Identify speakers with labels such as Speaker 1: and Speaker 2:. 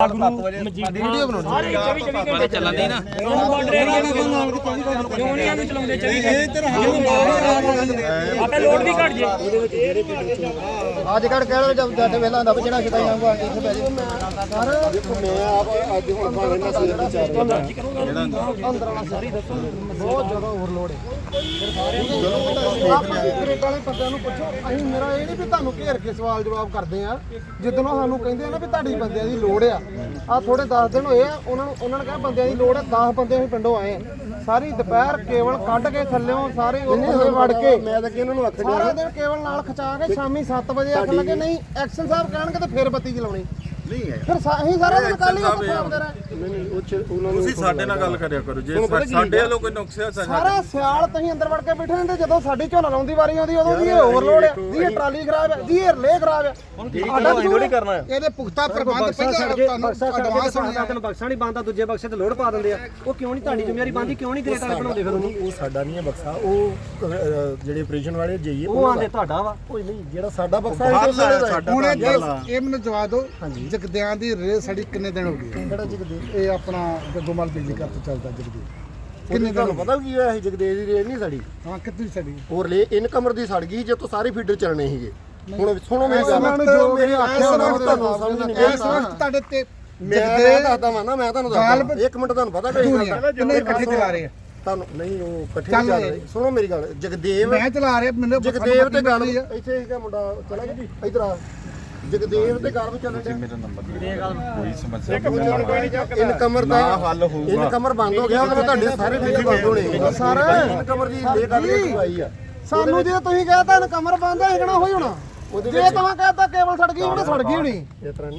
Speaker 1: Video ਬਣਾਉਣੀ
Speaker 2: ਪਤਾ ਚੱਲਣ ਦੀ ਨਾ।
Speaker 3: ਕਿਉਂ ਨਹੀਂ। ਆਨੂੰ ਚਲਾਉਂਦੇ ਚੱਲੀ ਆਪੇ ਲੋਡ ਵੀ ਘਟ ਜੇ।
Speaker 1: ਅੱਜ ਕੱਲ ਕਹਿ ਲਓ ਜਦ ਜੱਟ ਵੇਲਾ ਹੁੰਦਾ ਜਿਹੜਾ ਕਿਤਾ ਜਾਊਗਾ ਇੱਥੇ ਸਰ ਮੈਂ ਆਪ ਅੱਜ ਹੁਣ ਭਾਵੇਂ ਨਾ ਸਵੇਰ ਦੀ ਚਾਰ ਜਿਹੜਾ ਅੰਦਰ ਵਾਲਾ ਸਾਰੀ ਦੱਸੋ ਬਹੁਤ ਜ਼ਿਆਦਾ ਓਵਰਲੋਡ ਹੈ। ਆਪਾਂ ਵਾਲੇ ਬੰਦਿਆਂ ਨੂੰ ਪੁੱਛੋ ਅਸੀਂ ਮੇਰਾ ਇਹ ਨਹੀਂ ਵੀ ਤੁਹਾਨੂੰ ਘੇਰ ਕੇ ਸਵਾਲ ਜਵਾਬ ਕਰਦੇ ਆ ਉਹ ਸਾਨੂੰ ਕਹਿੰਦੇ ਆ ਨਾ ਵੀ ਤੁਹਾਡੀ ਬੰਦਿਆਂ ਦੀ ਲੋੜ ਆ ਆ ਥੋੜੇ 10 ਦਿਨ ਹੋਏ ਆ ਉਹਨਾਂ ਨੂੰ ਉਹਨਾਂ ਨੇ ਕਿਹਾ ਬੰਦਿਆਂ ਦੀ ਲੋੜ ਆ 10 ਬੰਦੇ ਅਸੀਂ ਪਿੰਡੋਂ ਆਏ ਆ ਸਾਰੀ ਦੁਪਹਿਰ ਕੇਵਲ ਕੱਢ ਕੇ ਥੱਲਿਓਂ ਸਾਰੇ ਉੱਥੇ ਵੜ ਕੇ ਮੈਂ ਤਾਂ ਕਿ ਇਹਨਾਂ ਨੂੰ ਆਖਿਆ ਸਾਰਾ ਦਿਨ ਕੇਵਲ ਨਾਲ ਖਚਾ ਕੇ ਸ਼ਾਮੀ 7 ਵਜੇ ਆਖਣ ਲੱਗੇ ਨਹੀਂ ਐਕਸ਼ਨ ਸਾਹਿਬ ਕਹਿਣਗੇ ਤਾਂ ਫਿਰ ਬੱਤੀ ਚਲਾਉਣੀ।
Speaker 4: ਨਹੀਂ ਹੈ।
Speaker 1: ਫਿਰ ਸਾ- ਅਸੀਂ ਸਾਰਾ ਦਿਨ ਕੱਲ ਹੀ ਉੱਥੇ ਫਾਰਮਦੇ ਰਹੇ।
Speaker 4: ਤੁਸੀਂ ਸਾਡੇ ਨਾਲ ਗੱਲ ਕਰਿਆ ਕਰੋ। ਜੇ ਸਾਡੇ ਵੱਲੋਂ ਕੋਈ ਨੁਕਸ ਹੈ ਸਾਡਾ
Speaker 1: ਸਾਰਾ ਸਿਆਲ ਤੁਸੀਂ ਅੰਦਰ ਵੜ ਕੇ ਬੈਠੇ ਰਹਿੰਦੇ ਜਦੋਂ ਸਾਡੀ ਝੋਨਾ ਲਾਉਣ ਦੀ ਵਾਰੀ ਆਉਂਦੀ ਉਦੋਂ ਜੀ ਇਹ ਓਵਰਲੋਡ ਹੈ ਜੀ ਇਹ ਟਰਾਲੀ ਖਰਾਬ ਹੈ ਜੀ ਇਹ ਰਲੇ ਖਰਾਬ ਹੈ। ਸਾਡਾ ਕਸੂਰ ਹੈ।
Speaker 4: ਕਰਨਾ।
Speaker 5: ਇਹਦੇ ਪੁਖਤਾ ਪ੍ਰਬੰਧ ਪਹਿਲਾਂ ਤੁਹਾਨੂੰ ਐਡਵਾਂਸ ਹੋਣੀ ਆ
Speaker 6: ਤੈਨੂੰ ਬਕਸਾ ਨਹੀਂ ਬੰਦਾ ਦੂਜੇ ਬਕਸੇ ਤੇ ਲੋਡ ਪਾ ਦਿੰਦੇ ਆ। ਉਹ ਕਿਉਂ ਨਹੀਂ ਤੁਹਾਡੀ ਜ਼ਿੰਮੇਵਾਰੀ ਬੰਦੀ ਕਿਉਂ ਨਹੀਂ ਵਾਲੇ ਬਣਾਉਂਦੇ ਫਿਰ ਉਹਨੂੰ?
Speaker 7: ਉਹ ਸਾਡਾ ਨਹੀਂ ਹੈ ਬਕਸਾ ਉਹ ਅਹ, ਜਿਹੜੇ ਆਪਰੇਸ਼ਨ ਵਾਲੇ ਜਾਈਏ
Speaker 6: ਉਹ ਆਂਦੇ ਤੁਹਾਡਾ ਵਾ।
Speaker 7: ਕੋਈ ਨਹੀਂ ਜਿਹੜਾ ਸਾਡਾ ਬਕਸਾ ਹੈ
Speaker 4: ਬਾਹਰ
Speaker 7: ਉਹ ਸਾਡਾ ਹੈ।
Speaker 4: ਸਾਡਾ
Speaker 5: ਹੁਣ ਇਹ
Speaker 7: ਗੱਲ ਆ।
Speaker 5: ਇਹ ਮੈਨੂੰ ਜਵਾਬ ਦਿਓ ਜਗਦਿਆਂ ਦੀ ਰੇਸ ਸਾਡੀ ਕਿੰਨੇ ਦਿਨ ਹੋ ਗਏ?
Speaker 7: ਕਿਹੜਾ ਜਗਦੇ
Speaker 5: ਇਹ ਆਪਣਾ ਗੱਗੋਮਲ ਬਿਜਲੀ ਘਰ ਤੋਂ ਚੱਲਦਾ ਜਗਦੇ
Speaker 7: ਕਿੰਨੇ ਤੁਹਾਨੂੰ ਪਤਾ ਕੀ ਹੋਇਆ ਸੀ? ਜਗਦੇਵ ਦੀ ਰੇਟ ਨਹੀਂ ਸਾਡੀ।
Speaker 5: ਹਾਂ ਕਿੰਨੀ ਸਾਡੀ?
Speaker 7: ਹੋਰ ਲੈ ਇਨਕਮਰ ਦੀ ਸੜ ਗਈ ਜੇ ਤੋਂ ਸਾਰੇ ਫੀਡਰ ਚੱਲਣੇ ਸੀਗੇ। ਹੁਣ ਸੁਣੋ ਮੇਰੀ ਗੱਲ।
Speaker 1: ਵਕਤ ਜੋ ਮੇਰੇ ਆਖਿਆ ਹੋਣਾ
Speaker 7: ਵਕਤ ਤੁਹਾਨੂੰ ਸਮਝ ਨਹੀਂ
Speaker 5: ਇਸ ਵਕਤ ਤੁਹਾਡੇ ਤੇ
Speaker 7: ਮੈਂ ਮੈਂ ਦੱਸਦਾ ਵਾਂ ਨਾ ਮੈਂ ਤੁਹਾਨੂੰ ਦੱਸਦਾ ਇੱਕ ਮਿੰਟ ਤੁਹਾਨੂੰ ਪਤਾ ਕੋਈ
Speaker 5: ਦੁਨੀਆ ਕਿੰਨੇ ਇਕੱਠੇ ਚਲਾ ਰਹੇ ਆ?
Speaker 7: ਤੁਹਾਨੂੰ ਨਹੀਂ ਉਹ ਇਕੱਠੇ
Speaker 5: ਚੱਲ।
Speaker 7: ਰਹੇ। ਸੁਣੋ ਮੇਰੀ ਗੱਲ। ਜਗਦੇਵ
Speaker 5: ਮੈਂ ਚਲਾ ਰਿਹਾ ਮੈਨੂੰ
Speaker 7: ਜਗਦੇਵ ਤੇ ਗੱਲ ਇੱਥੇ ਸੀਗਾ ਮੁੰਡਾ। ਚਲਾ ਗਿਆ ਜੀ। ਇਧਰ ਆ। ਜਗਦੇਵ ਤੇ ਗੱਲ ਵੀ ਚੱਲਣ ਡਿਆ।
Speaker 4: ਮੇਰਾ ਨੰਬਰ ਕੋਈ ਸਮੱਸਿਆ
Speaker 7: ਇਨਕਮਰ ਦਾ
Speaker 4: ਨਾ ਹੱਲ ਹੋਊਗਾ।
Speaker 7: ਇਨਕਮਰ ਬੰਦ ਹੋ ਗਿਆ ਉਹਦੇ ਤੁਹਾਡੇ ਸਾਰੇ ਫੀਡਰ ਬੰਦ ਹੋਣੇ।
Speaker 1: ਸਰ।
Speaker 7: ਇਨਕਮਰ ਦੀ ਇਹ ਗੱਲ ਇੱਕ ਆਈ ਆ।
Speaker 1: ਸਾਨੂੰ ਜੇ ਤੁਸੀਂ ਕਹਤਾ ਕਮਰ ਬੰਦ ਹੈ ਕਿਹੜਾ ਹੋਈ ਹੋਣਾ? ਜੇ ਤੁਸੀਂ ਕਹਤਾ ਕੇਬਲ ਸੜ ਗਈ ਉਹਨੇ ਸੜ ਗਈ ਹੋਣੀ।
Speaker 7: ਇਸ ਤਰ੍ਹਾਂ